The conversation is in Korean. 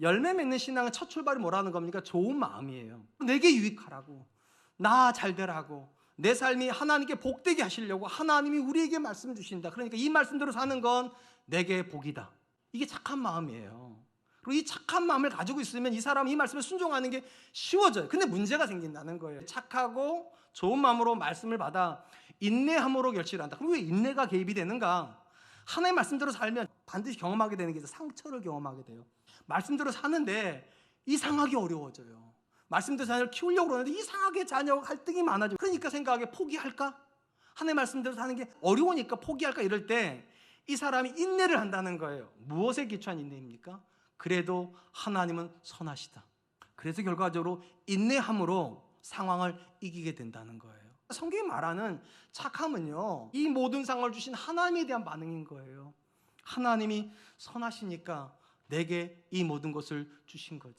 열매 맺는 신앙의 첫 출발이 뭐라는 겁니까? 좋은 마음이에요. 내게 유익하라고, 나 잘되라고, 내 삶이 하나님께 복되게 하시려고 하나님이 우리에게 말씀 주신다. 그러니까 이 말씀대로 사는 건 내게 복이다. 이게 착한 마음이에요. 그리고 이 착한 마음을 가지고 있으면 이 사람이 이 말씀에 순종하는 게 쉬워져요. 근데 문제가 생긴다는 거예요. 착하고 좋은 마음으로 말씀을 받아 인내함으로 결실을 한다. 그럼 왜 인내가 개입이 되는가? 하나의 말씀대로 살면 반드시 경험하게 되는 게. 상처를 경험하게 돼요. 말씀대로 사는데 이상하게 어려워져요. 말씀대로 자녀를 키우려고 그러는데 이상하게 자녀와 갈등이 많아져. 그러니까 생각하게 포기할까? 하나의 말씀대로 사는 게 어려우니까 포기할까 이럴 때 이 사람이 인내를 한다는 거예요. 무엇에 기초한 인내입니까? 그래도 하나님은 선하시다. 그래서 결과적으로 인내함으로 상황을 이기게 된다는 거예요. 성경이 말하는 착함은요, 이 모든 상황을 주신 하나님에 대한 반응인 거예요. 하나님이 선하시니까 내게 이 모든 것을 주신 거지.